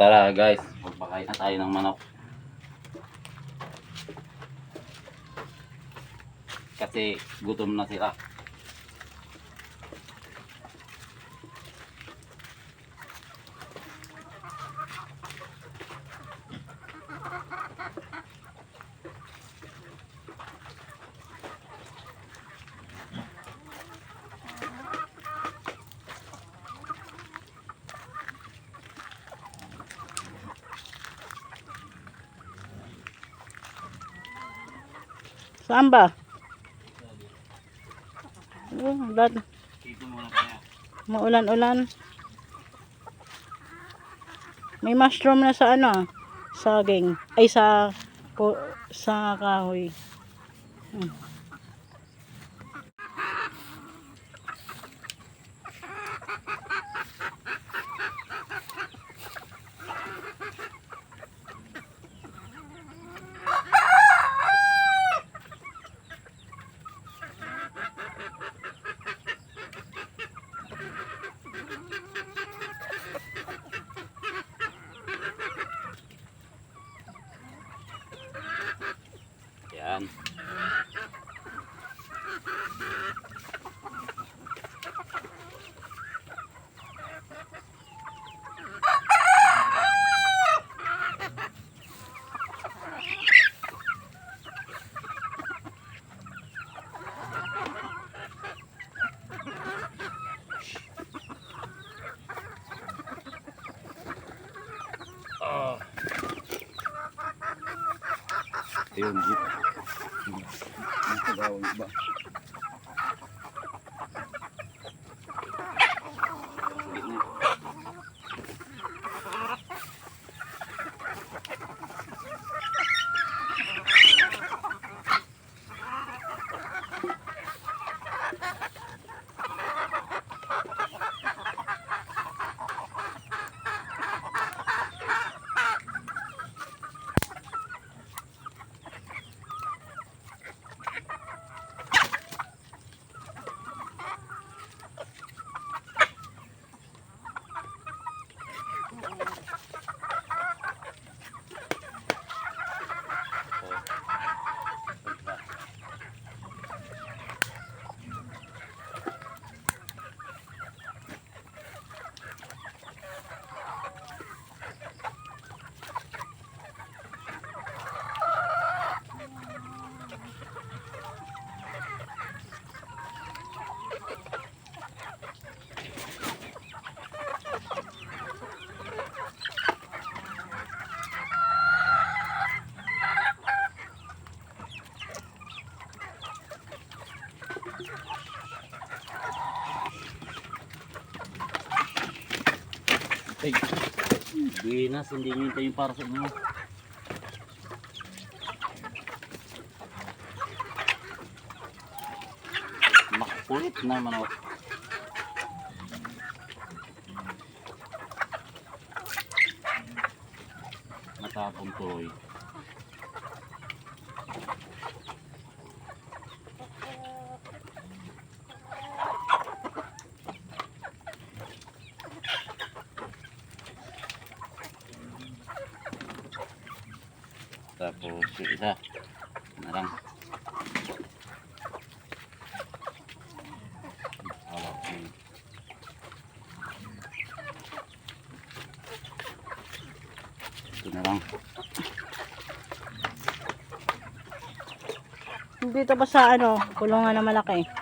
Tara guys, magpakain na tayo ng manok. Kasi gutom na sila. Saan ba? Oh, tayo. maulan-ulan. May mushroom na sa ano, saging. Ay sa po, sa kahoy. Hmm. Yan. Ah. Ayun, jeep. Ang kagawang iba. Ay, Binas, hindi nyo hintay yung para sa inyo. Makulit na manok. Natapon tuloy. Tapos yung isa. Narang. Hawak lang. Dito pa sa ano, kulungan na malaki.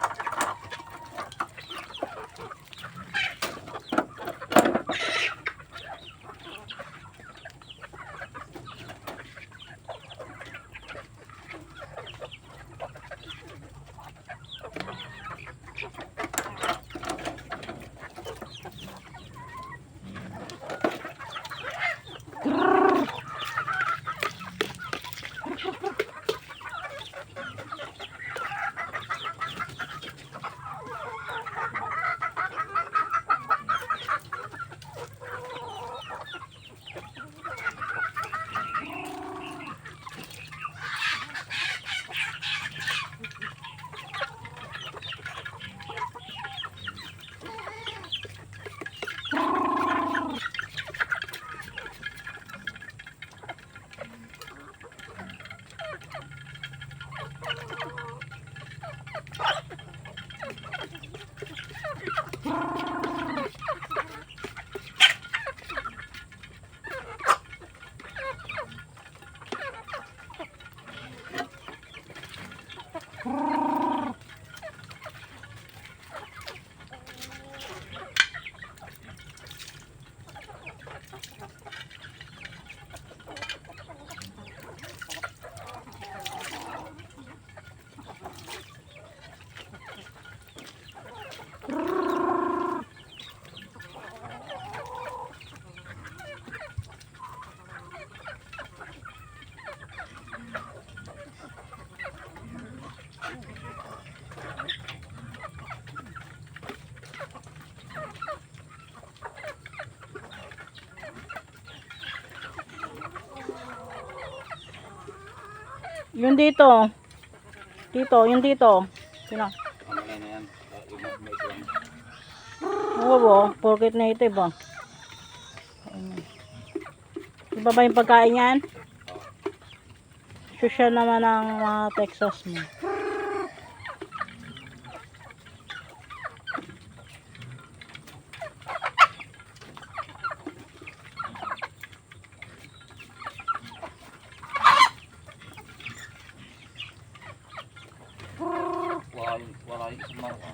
Yung dito. Dito, yung dito. Sino? Na. Ah, Oo, porkit native ah. Ayun. Iba ba yung pagkain yan? Social naman ang mga Texas mo. Wala yung, wala yung isang marka.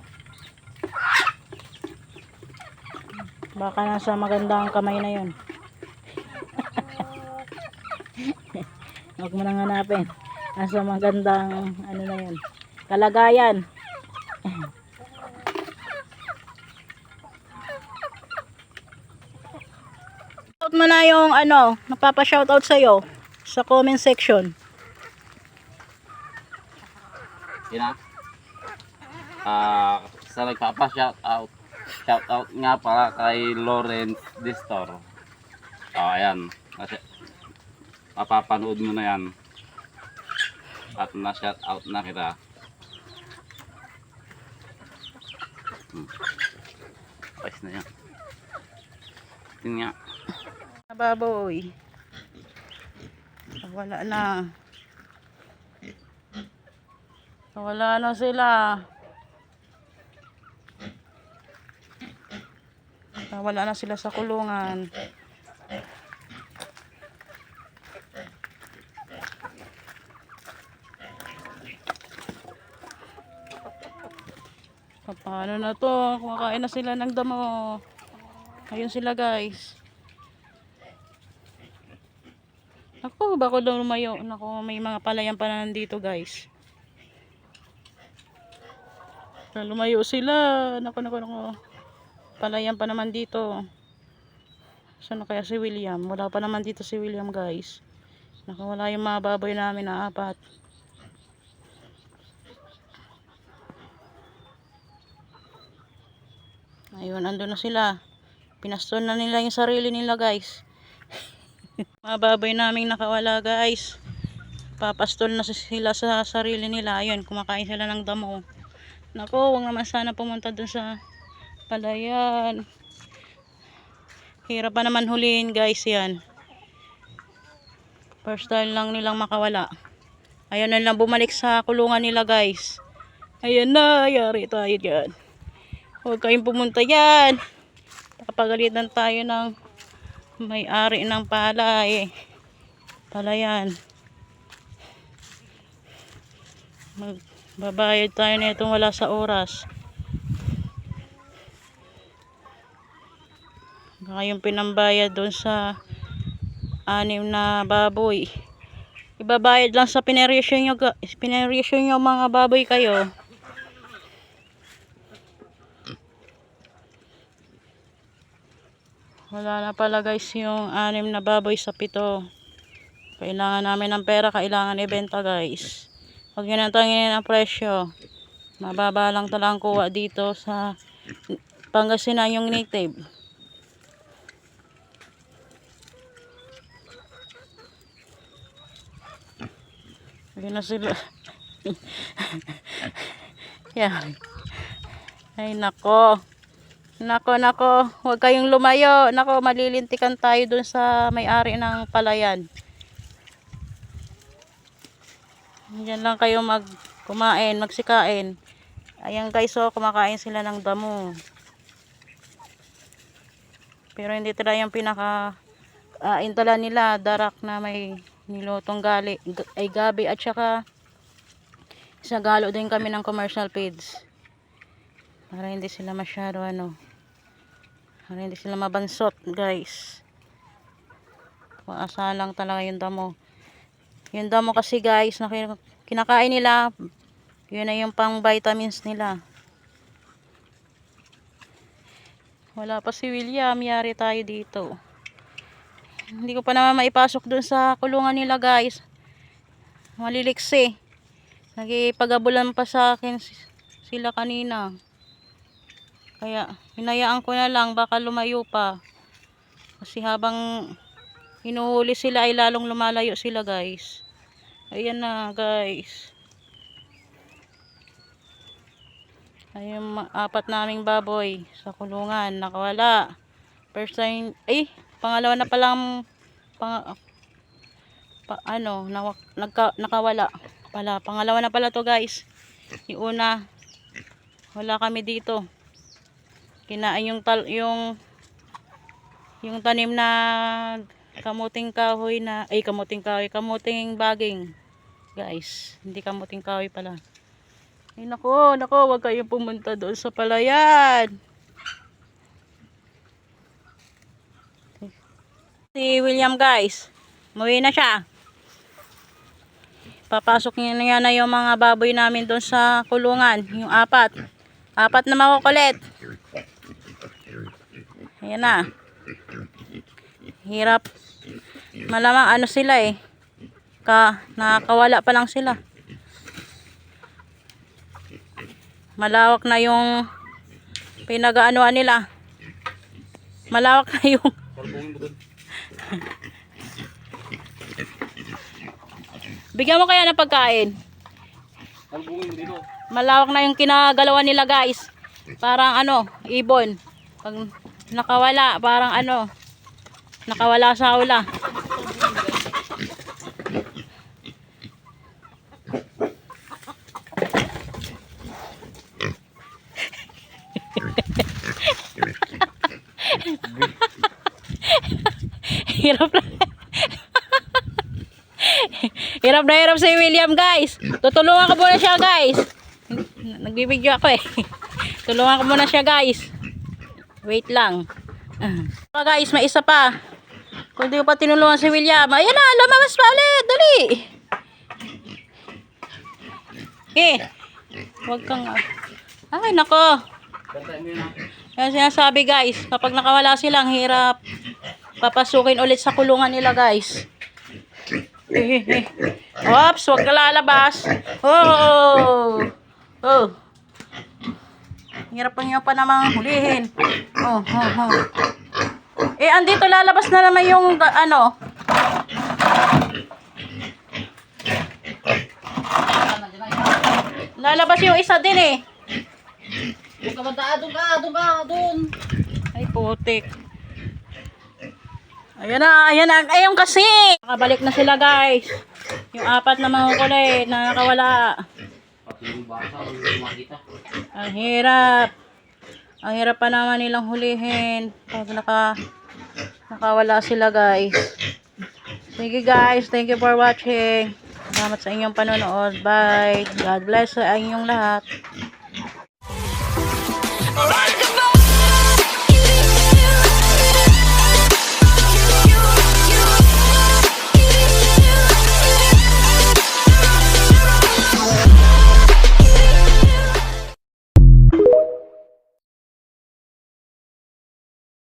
Baka nasa magandang kamay na yun. Huwag mo nang hanapin. Nasa magandang ano na yun. Kalagayan. Shout mo na yung ano, napapa-shoutout sa'yo sa comment section. Yun. Ah, sa nagpapa shout out. Shout out nga pala kay Lawrence Distor. Ah, ayan. Kasi mapapanood mo na yan. At na shout out na kita. Hmm. Ayos na yan. Yun nga. Baboy. Wala na. Wala na sila. Wala na sila sa kulungan. Paano na to? Kumakain na sila ng damo. Ayun sila guys. Ako, bako daw lumayo. Nako, may mga palayan pa na nandito, guys. Lumayo sila. Nako, nako, nako. Palayan pa naman dito. Saan kaya si William? Wala pa naman dito si William, guys. Nako, wala yung mga baboy namin na apat. Ayun, ando na sila. Pinaston na nila yung sarili nila, guys. Mga baboy naming nakawala guys. Papastol na sila sa sarili nila. Ayun, kumakain sila ng damo. Nako, wag naman sana pumunta dun sa palayan. Hirap pa naman huliin guys yan. First time lang nilang makawala. Ayun na lang bumalik sa kulungan nila guys. Ayan na, yari tayo dyan. Huwag kayong pumunta yan. Papagalitan tayo ng may-ari ng palay. Palayan. Magbabayad tayo na itong wala sa oras. Baka yung pinambayad doon sa anim na baboy. Ibabayad lang sa pinerisyon nyo, pinerisyon nyo mga baboy kayo. Wala na pala guys yung anim na baboy sa pito. Kailangan namin ng pera, kailangan ibenta guys. Huwag nyo nang tanginin ang presyo. Mababa lang talang kuha dito sa Pangasinan yung native. Ayun na sila. Yan. Ay nako. Nako, nako, huwag kayong lumayo. Nako, malilintikan tayo dun sa may-ari ng palayan. Diyan lang kayo mag kumain, magsikain. Ayan guys, oh, kumakain sila ng damo. Pero hindi tala yung pinaka uh, intala nila, darak na may nilutong gali, ay gabi at saka sa galo din kami ng commercial feeds. Para hindi sila masyado ano. Para hindi sila mabansot, guys. Maasalang talaga yung damo. Yung damo kasi, guys, na kin- kinakain nila, yun na yung pang vitamins nila. Wala pa si William, yari tayo dito. Hindi ko pa naman maipasok dun sa kulungan nila, guys. Maliliksi. Nagipagabulan pa sa akin si- sila kanina. Kaya, hinayaan ko na lang, baka lumayo pa. Kasi habang hinuhuli sila, ay lalong lumalayo sila, guys. Ayan na, guys. Ayun, apat naming baboy sa kulungan. Nakawala. First time, ay, pangalawa na palang, pang, pa, ano, nawak, nagka, nakawala. Pala, pangalawa na pala to guys. Yung una, wala kami dito. Kinain yung tal, yung, yung tanim na kamuting kahoy na, ay kamuting kahoy, kamuting baging. Guys, hindi kamuting kahoy pala. Ay nako, nako, wag kayong pumunta doon sa palayan. Si William guys, umuwi na siya. Papasok niya na na yung mga baboy namin doon sa kulungan, yung apat. Apat na makukulit. Ayan na. Hirap. Malamang ano sila eh. Ka, nakakawala pa lang sila. Malawak na yung pinagaanuan nila. Malawak na yung. Bigyan mo kaya ng pagkain. Malawak na yung kinagalawan nila guys. Parang ano, ibon. Pag nakawala, parang ano, nakawala sa ula. Hirap na. hirap na hirap si William guys. Tutulungan ko muna siya guys. Nagbibideo ako eh. Tulungan ko muna siya guys. Wait lang. Pa guys, may isa pa. Kung di ko pa tinulungan si William. Ayan na, lumabas pa ulit. Dali. Eh. Huwag kang... Ay, nako. Yan sinasabi guys. Kapag nakawala silang hirap. Papasukin ulit sa kulungan nila guys. Oops, huwag ka lalabas. Oh! Oh! Hirap niyo pa namang hulihin. Oh, oh, oh. Eh, andito lalabas na naman yung ano. Lalabas yung isa din eh. Doon ka doon ka, doon ka, doon. Ay, putik. Ayan na, ayan na. Ayun kasi. Nakabalik na sila, guys. Yung apat na mga kulit na nakawala. Ang hirap. Ang hirap pa naman nilang hulihin. Pag naka, nakawala sila, guys. Sige, guys. Thank you for watching. Salamat sa inyong panonood. Bye. God bless sa inyong lahat.